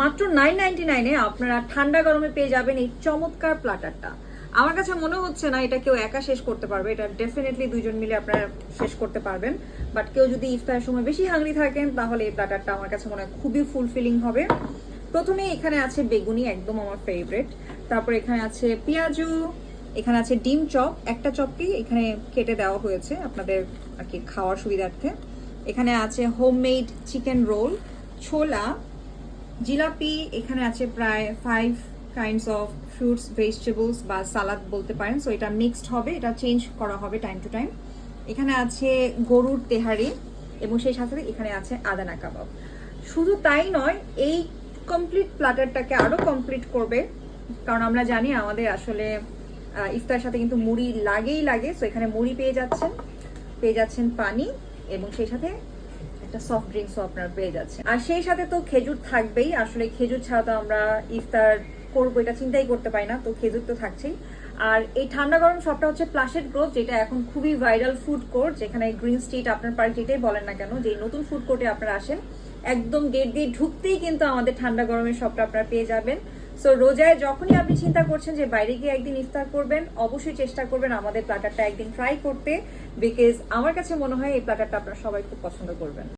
মাত্র nine ninety নাইনে আপনারা ঠান্ডা গরমে পেয়ে যাবেন এই চমৎকার প্লাটারটা আমার কাছে মনে হচ্ছে না এটা কেউ একা শেষ করতে পারবে, এটা ডেফিনেটলি দুজন মিলে আপনারা শেষ করতে পারবেন। বাট কেউ যদি ইফতারের সময় বেশি হাঙ্গরি থাকেন, তাহলে এই প্লাটারটা আমার কাছে মনে হয় খুবই ফুলফিলিং হবে। প্রথমে এখানে আছে বেগুনি, একদম আমার ফেভারিট তারপর এখানে আছে পেঁয়াজু, এখানে আছে ডিম চপ, একটা চপকেই এখানে কেটে দেওয়া হয়েছে আপনাদের আর কি খাওয়ার সুবিধার্থে। এখানে আছে হোম হোমমেড চিকেন রোল ছোলা জিলাপি, এখানে আছে প্রায় five kinds of fruits vegetables বা সালাদ বলতে পারেন। সো এটা মিক্সড হবে, এটা চেঞ্জ করা হবে টাইম টু টাইম এখানে আছে গরুর তেহারি এবং সেই সাথে এখানে আছে আদানা কাবাব। শুধু তাই নয়, এই কমপ্লিট প্লাটারটাকে আরও কমপ্লিট করবে। কারণ আমরা জানি আমাদের আসলে ইফতার সাথে কিন্তু মুড়ি লাগেই লাগে। সো এখানে মুড়ি পেয়ে যাচ্ছেন পেয়ে যাচ্ছেন পানি এবং সেই সাথে একটা সফট ড্রিঙ্কসও আপনারা পেয়ে যাচ্ছেন। আর সেই সাথে তো খেজুর থাকবেই। আসলে খেজুর ছাড়া তো আমরা ইফতার করব এটা চিন্তাই করতে পারি না, তো খেজুর তো থাকছেই। আর এই ঠান্ডা গরম শপটা হচ্ছে প্লাসেড গ্রোভ যেটা এখন খুবই ভাইরাল ফুড কোর্ট যেখানে গ্রিন স্ট্রিট আপনার পার্ক যেটাই বলেন না কেন, যে নতুন ফুড কোর্টে আপনারা আসেন, একদম গেট দিয়ে ঢুকতেই কিন্তু আমাদের ঠান্ডা গরমের শপটা আপনারা পেয়ে যাবেন। সো রোজায় যখনই আপনি চিন্তা করছেন যে বাইরে গিয়ে একদিন ইফতার করবেন, অবশ্যই চেষ্টা করবেন আমাদের প্লাটারটা একদিন ট্রাই করতে বিকজ আমার কাছে মনে হয় এই প্লাটারটা আপনারা সবাই খুব পছন্দ করবেন।